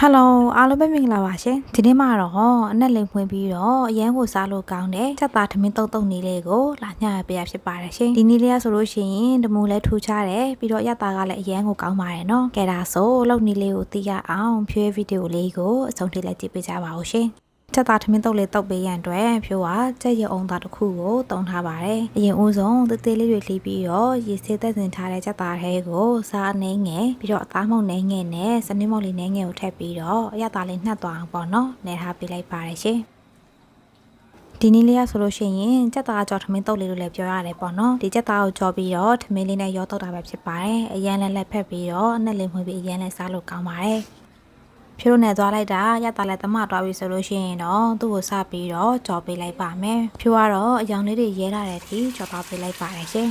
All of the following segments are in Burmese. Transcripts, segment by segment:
ဟယ်လိုအားလုံးပဲမင်္ဂလာပါရှင်ဒီနေ့မှာတော့အနက်လိမ်ဖွင့်ပြီးတော့အရန်ကိုစားလို့ကောင်းတဲ့ချက်သားထမင်းတုပ်တုပ်နေလေးကိုလာညရပေးရဖြစ်ပါတယ်ရှင်ဒီနေ့လေးကဆိုလို့ရှိရင်တမူလဲထူချတယ်ပြီးတော့ရတာကလည်းအရန်ကိုကောင်းပါတယ်နော်ကဲဒါဆိုလောက်နေလေးကိုသိရအောင်ဖြွေးဗီဒီယိုလေးကိုအဆုံးထိလိုက်ကြည့်ပေးကြပါဦးရှင် ချက်သားထမင်းတုပ်လေးတုပ်ပေးရန်အတွက်ဖြိုးကကြက်ရအောင်သားတစ်ခုကိုတုံထားပါတယ်အရင်ဦးဆုံးတေးသေးလေးတွေလှီးပြီးတော့ရေဆေးသက်စင်ထားတဲ့ချက်သားထဲကိုစားအနေငယ်ပြီးတော့အသားမုံနေငယ်နဲ့စနစ်မောက်လေးနေငယ်ကိုထည့်ပြီးတော့အရသာလေးနှက်သွားအောင်ပေါ့နော်နေထားပေးလိုက်ပါတယ်ရှင်ဒီနေ့လေးရဆိုလို့ရှိရင်ကြက်သားကြော်ထမင်းတုပ်လေးလို့လည်းပြောရတယ်ပေါ့နော်ဒီကြက်သားကိုကြော်ပြီးတော့ထမင်းလေးနဲ့ရောတုပ်တာပဲဖြစ်ပါတယ်အရန်လည်းလက်ဖက်ပြီးတော့အနက်လေးမှွေးပြီးအရန်လည်းစားလို့ကောင်းပါတယ် ဖြိုးနဲ့သွားလိုက်တာရတာလည်းတမသွားပြီဆိုလို့ရှိရင်တော့သူ့ကိုစပြီးတော့ကြော်ပေးလိုက်ပါမယ်ဖြိုးကတော့အယောင်လေးတွေရဲလာတဲ့အထိကြော်သွားပေးလိုက်ပါတယ်ရှင်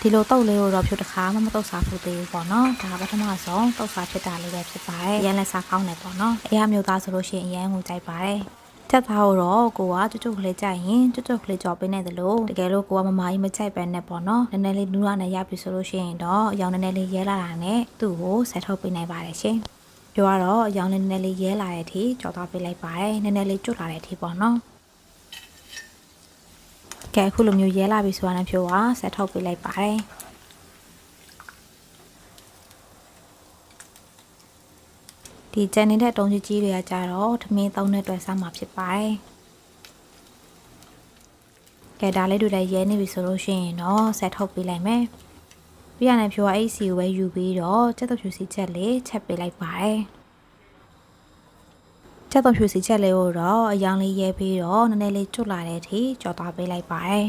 ဒီလိုတုပ်လေးကိုတော့ဖြိုးတစ်ခါမှမတုပ်စားဘူးသေးဘူးပေါ့နော်ဒါပထမဆုံးတုပ်စားဖြစ်တာလေးပဲဖြစ်ပါတယ်အရန်လည်းစားကောင်းတယ်ပေါ့နော်အရာမျိုးသားဆိုလို့ရှိရင်အရန်ကိုကြိုက်ပါတယ် ချက်သားကိုတော့ကိုကကျွတ်ကျွတ်ကလေးကြိုက်ရင်ကျွတ်ကျွတ်ကလေးကြော်ပေးနေတယ်လို့တကယ်လို့ကိုကမမကြီးမကြိုက်ပဲနဲ့ပေါ့နော်နည်းနည်းလေးနူးရနဲ့ရပြီဆိုလို့ရှိရင်တော့အယောင်နည်းနည်းလေးရဲလာတာနဲ့သူ့ကိုဆက်ထုတ်ပေးနိုင်ပါတယ်ရှင်ပြောရတော့အယောင်နည်းနည်းလေးရဲလာတဲ့အထိကြော်သွားပေးလိုက်ပါတယ်နည်းနည်းလေးကျွတ်လာတဲ့အထိပေါ့နော်ကဲအခုလိုမျိုးရဲလာပြီဆိုတာနဲ့ဖြိုးကဆက်ထုတ်ပေးလိုက်ပါတယ် ဒီကြံနေတဲ့တုံးကြီးကြီးတွေကကြတော့ထမင်းသုံးတဲ့အတွက်စားမှာဖြစ်ပါတယ်ကဲဒါလေးတွေလည်းရဲနေပြီဆိုလို့ရှိရင်တော့ဆက်ထုတ်ပေးလိုက်မယ်ပြရနေဖြိုးကအဲ့စီကိုပဲယူပြီးတော့ချက်တော့ဖြူစီချက်လေးချက်ပေးလိုက်ပါတယ်ချက်တော့ဖြူစီချက်လေးကိုတော့အယောင်လေးရဲပြီးတော့နည်းနည်းလေးကျွတ်လာတဲ့အထိကြော်သွားပေးလိုက်ပါတယ်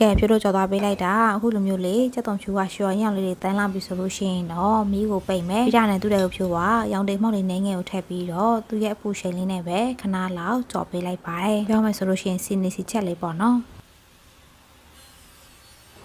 ကဲဖြိုးတို့ကြော်သွားပေးလိုက်တာအခုလိုမျိုးလေးစက်တုံဖြူကရှော်ရင်လေးတွေတန်းလာပြီဆိုလို့ရှိရင်တော့မီးကိုပိတ်မယ်ပြရတဲ့သူတွေကိုဖြိုးကရောင်တိမ်မောက်လေးနှင်းငယ်ကိုထည့်ပြီးတော့သူ့ရဲ့အပူရှိန်လေးနဲ့ပဲခဏလောက်ကြော်ပေးလိုက်ပါတယ်ပြောမယ်ဆိုလို့ရှိရင်စီနေစီချက်လေးပေါ့နော်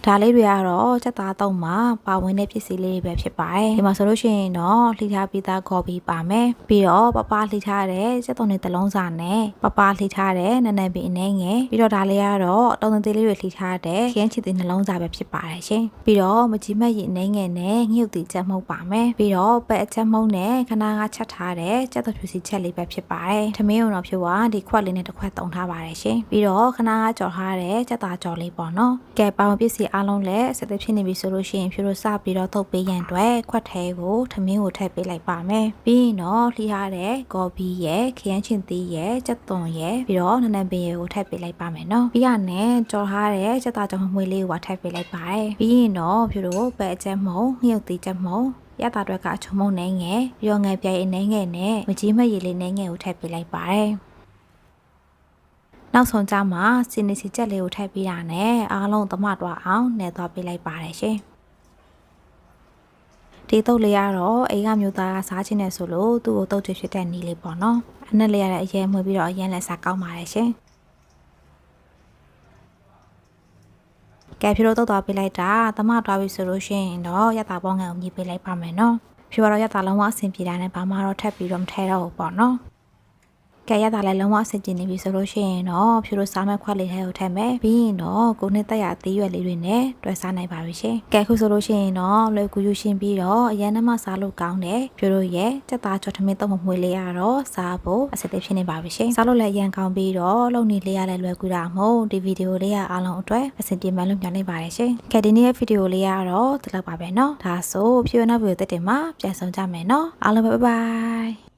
ဒါလေးတွေကတော့စက်သားတုံးမှာပါဝင်တဲ့ပစ္စည်းလေးတွေပဲဖြစ်ပါတယ်ဒီမှာဆိုလို့ရှိရင်တော့လှိထားပြီးသားကော်ပီပါမယ်ပြီးတော့ပပလှိထားတဲ့စက်တုံးတွေတစ်လုံးစာနဲ့ပပလှိထားတဲ့နနပင်အနေငယ်ပြီးတော့ဒါလေးကတော့တုံးသေးလေးတွေလှိထားတဲ့ခင်းချီတဲ့နှလုံးစာပဲဖြစ်ပါတယ်ရှင်ပြီးတော့မကြီးမက်ရည်အနေငယ်နဲ့ငှုပ်တီချက်မှုတ်ပါမယ်ပြီးတော့ပဲအချက်မှုတ်နဲ့ခနာကချက်ထားတဲ့စက်တုံးဖြူစီချက်လေးပဲဖြစ်ပါတယ်ထမင်းုံတော့ဖြူကဒီခွက်လေးနဲ့တစ်ခွက်တုံထားပါတယ်ရှင်ပြီးတော့ခနာကကြော်ထားတဲ့စက်သားကြော်လေးပေါ့နော်ကဲပေါင်ပစ္စည်းအားလုံးလည်းအဆက်သက်ဖြစ်နေပြီဆိုလို့ရှိရင်ဖြူတို့စပြီးတော့ထုတ်ပေးရန်အတွက်ခွက်ထဲကိုထမင်းကိုထည့်ပေးလိုက်ပါမယ်ပြီးရင်တော့လှီထားတဲ့ကော်ပီရဲ့ခရမ်းချင်သီးရဲ့ကြက်သွန်ရဲ့ပြီးတော့နနပင်ရဲ့ကိုထည့်ပေးလိုက်ပါမယ်နော်ပြီးရနဲ့ကြော်ထားတဲ့ကြက်သားကြောင်မွေးလေးကိုထည့်ပေးလိုက်ပါတယ်ပြီးရင်တော့ဖြူတို့ပဲအချက်မုံငှုပ်သီးချက်မုံရတာတွေကအချုံမုံနေငယ်ရောငယ်ပြိုင်အနေငယ်နဲ့မကြီးမရည်လေးနေငယ်ကိုထည့်ပေးလိုက်ပါတယ် နောက်ဆုံးကြမှာစီနီစီချက်လေးကိုထည့်ပေးတာနဲ့အားလုံးသမတော့အောင်နှဲသွားပေးလိုက်ပါတယ်ရှင်ဒီတုတ်လေးကတော့အိမ်ကမျိုးသားကစားခြင်းနဲ့ဆိုလို့သူ့ကိုတုတ်ချဖြစ်တဲ့နီးလေးပေါ့နော်အနက်လေးရတဲ့အရင်မှွေပြီးတော့အရင်လည်းစားကောင်းပါတယ်ရှင်ကဲဖြိုးတော့တော့ပေးလိုက်တာသမတော့ပြီဆိုလို့ရှိရင်တော့ရတာပေါင်းငံကိုမြည်ပေးလိုက်ပါမယ်နော်ဖြိုးကတော့ရတာလုံးဝအဆင်ပြေတာနဲ့ဘာမှတော့ထပ်ပြီးတော့မထဲတော့ဘူးပေါ့နော် ကဲရတာလည်းလုံးဝအဆင်ပြေနေပြီဆိုလို့ရှိရင်တော့ဖြူလို့စားမဲ့ခွက်လေးထဲကိုထည့်မယ်ပြီးရင်တော့ကိုနှစ်တက်ရသေးရွက်လေးတွေနဲ့တွဲစားနိုင်ပါပြီရှင်ကဲခုဆိုလို့ရှိရင်တော့လွယ်ကူယူရှင်းပြီးတော့အရန်နှမစားလို့ကောင်းတယ်ဖြူလို့ရဲ့စက်သားချော်ထမင်းတော့မမွေးလေးရတော့စားဖို့အစစ်သေးဖြစ်နေပါပြီရှင်စားလို့လည်းအရန်ကောင်းပြီးတော့လုံနေလေးရလည်းလွယ်ကူတာမဟုတ်ဒီဗီဒီယိုလေးရအားလုံးအတွက်အဆင်ပြေမှလို့ညွှန်နေပါတယ်ရှင်ကဲဒီနေ့ရဲ့ဗီဒီယိုလေးကတော့ဒီလောက်ပါပဲเนาะဒါဆိုဖြူနောက်ဗီဒီယိုတက်တင်မှာပြန်ဆောင်ကြမယ်เนาะအားလုံးပဲဘိုင်ဘိုင်